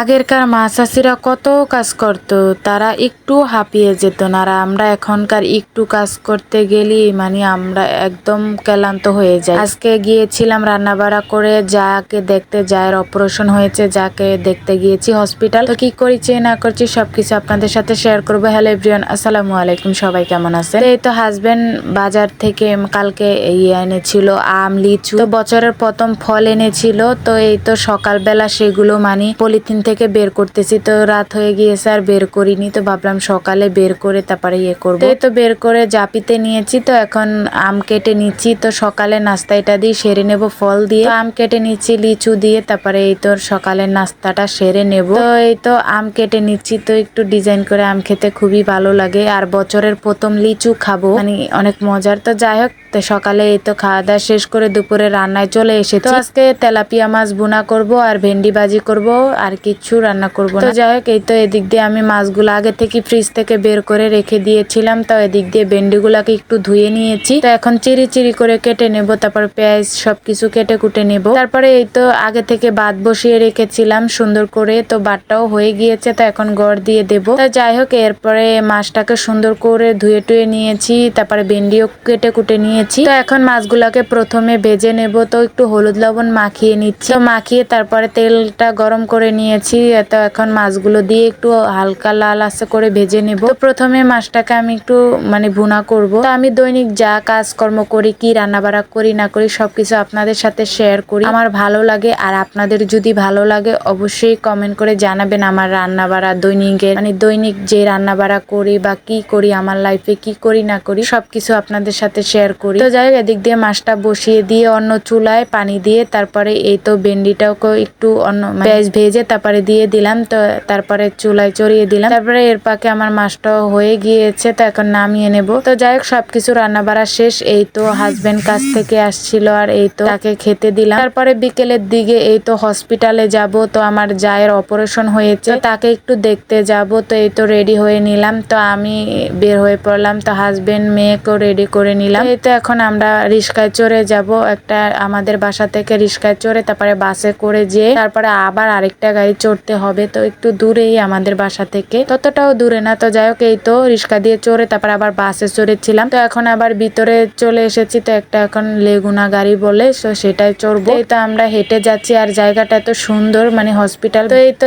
আগেরকার মা চাষিরা কত কাজ করত, তারা একটু হাঁপিয়ে যেত না। আর আমরা এখনকার একটু কাজ করতে গেলেই মানে আমরা একদম ক্লান্ত হয়ে যাই। আজকে গিয়েছিলাম রান্না বাড়া করে, যাকে দেখতে যায়ের অপারেশন হয়েছে, যাকে দেখতে গিয়েছি হসপিটাল তো কি করেছি, না করছি সবকিছু আপনাদের সাথে শেয়ার করব। হ্যালো এভরিওয়ান আসসালামু আলাইকুম, সবাই কেমন আছেন? তো এই তো হাজবেন্ড বাজার থেকে কালকে ইয়ে এনেছিল আম, লিচু। তো বছরের প্রথম ফল এনেছিল, তো এই তো সকালবেলা সেগুলো মানে পলিথিন থেকে বের করতেছি, তো রাত হয়ে গিয়েছে আর বের করিনি, তো ভাবলাম সকালে বের করে তারপরে ইয়ে করব। এই তো বের করে জাপিতে নিয়েছি, তো এখন আম কেটে নিচ্ছি, তো সকালে নাস্তা এটা দিয়ে সেরে নেব ফল দিয়ে। আম কেটে নিচ্ছি, লিচু দিয়ে, তারপরে এই তো সকালের নাস্তাটা সেরে নেব। তো এই তো আম কেটে নিচ্ছি, তো একটু ডিজাইন করে আম খেতে খুবই ভালো লাগে, আর বছরের প্রথম লিচু খাব মানে অনেক মজার। তো যাই হোক, তো সকালে এই তো খাওয়া দাওয়া শেষ করে দুপুরে রান্নায় চলে এসেছি। তো আজকে তেলাপিয়া মাছ বুনা করব, আর ভেন্ডি ভাজি করব, আর কিচ্ছু রান্না করব না। যাই হোক, এই তো এদিক দিয়ে আমি মাছগুলো আগে থেকে ফ্রিজ থেকে বের করে রেখে দিয়েছিলাম। তো এদিক দিয়ে ভেন্ডিগুলাকে একটু ধুয়ে নিয়েছি। তো এখন চিরি চিরি করে কেটে নেব, তারপর পেঁয়াজ সবকিছু কেটে কুটে নেব। তারপরে এই তো আগে থেকে বাদ বসিয়ে রেখেছিলাম সুন্দর করে, তো ভাতটাও হয়ে গিয়েছে, তো এখন গড় দিয়ে দেব। তো যাই হোক, এরপরে মাছটাকে সুন্দর করে ধুয়ে টুয়ে নিয়েছি, তারপরে ভেন্ডিও কেটে কুটে নিয়েছি। তো এখন মাছগুলাকে প্রথমে ভেজে নেব। তো একটু হলুদ লবণ মাখিয়ে নিচ্ছি। তো মাখিয়ে তারপরে তেলটা গরম করে নিয়েছি তো এখন মাছগুলো দিয়ে একটু হালকা লাল আস্তে করে ভেজে নেব। তো প্রথমে মাছটাকে আমি একটু মানে ভুনা করব। তো আমি দৈনিক যা কাজকর্ম করি, কি রান্না বাড়া করি, না করি, সবকিছু আপনাদের সাথে শেয়ার করি। আমার ভালো লাগে আর আপনাদের যদি ভালো লাগে, অবশ্যই কমেন্ট করে জানাবেন আমার রান্না বাড়া দৈনিকের। মানে দৈনিক যে রান্না বাড়া করি বা কি করি, আমার লাইফে কি করি, না করি, সবকিছু আপনাদের সাথে শেয়ার করি। তো যাই হোক, এদিক দিয়ে মাছটা বসিয়ে দিয়ে অন্য চুলায় পানি দিয়ে তারপরে এই তো ভেন্ডিটাকে একটু অন্য পেঁয়াজ ভেজে তারপরে দিয়ে দিলাম, তো তারপরে চুলায় চড়িয়ে দিলাম। তারপরে এর পাকে আমার মাছটাও হয়ে গিয়েছে, তো এখন নামিয়ে নেব। তো যাই হোক, সবকিছু রান্না বাড়া শেষ। এই তো হাজবেন্ড কাছ থেকে আসছিল আর এই তো তাকে খেতে দিলাম। তারপরে বিকেলের দিকে এই তো হসপিটালে যাব, তো আমার জায়ের অপারেশন হয়েছে। তাকে একটু দেখতে যাব, তো এই তো রেডি হয়ে নিলাম। তো আমি বের হয়ে পড়লাম, তো হাজবেন্ড মেয়েকেও রেডি করে নিলাম। এই তো এখন আমরা রিস্কায় চড়ে যাব, একটা আমাদের বাসা থেকে রিস্কায় চড়ে তারপরে বাসে করে যেয়ে তারপরে আবার আরেকটা গাড়ি চড়তে হবে, তো একটু দূরেই আমাদের বাসা থেকে। ততটাও দূরে না, তো যাই হোক, এই তো রিস্কা দিয়ে চড়ে তারপর আবার বাসে চড়েছিলাম। তো এখন আবার ভিতরে চলে এসেছি, তো একটা এখন লেগুনা গাড়ি বলে, তো সেটাই চড়বো। এই তো আমরা হেঁটে যাচ্ছি, আর জায়গাটা এত সুন্দর মানে হসপিটাল। তো এই তো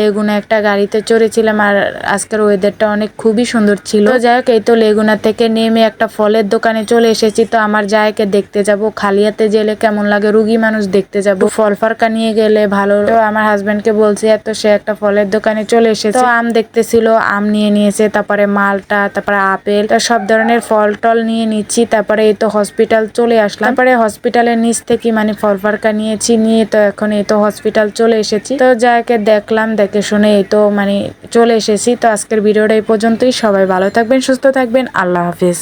লেগুনা একটা গাড়িতে চড়েছিলাম, আর আজকের ওয়েদারটা অনেক খুবই সুন্দর ছিল। যাই হোক, এই তো লেগুনা থেকে নেমে একটা ফলের দোকানে চলে এসেছি, তো আমার জায়কে দেখতে যাব। খালিয়াতে গেলে কেমন লাগে, রুগী মানুষ দেখতে যাব। ফল ফারকা নিয়ে গেলে ভালো আমার হাজবেন্ডকে বলছি, এত সে একটা ফলের দোকানে চলে এসেছে। তো আম দেখতেছিল, আম নিয়ে নিয়েছে, তারপরে মালটা, তারপরে আপেল, তো সব ধরনের ফল টল নিয়ে নিচ্ছি, তারপরে এই তো হসপিটাল চলে আসলাম। তারপরে হসপিটালের নিচ থেকে মানে ফল ফারকা নিয়েছি, নিয়ে তো এখন এই তো হসপিটাল চলে এসেছি। তো যাকে দেখলাম, দেখে শুনে এই তো মানে চলে এসেছি। তো আজকের ভিডিওটা এই পর্যন্তই। সবাই ভালো থাকবেন, সুস্থ থাকবেন। আল্লাহ হাফিজ।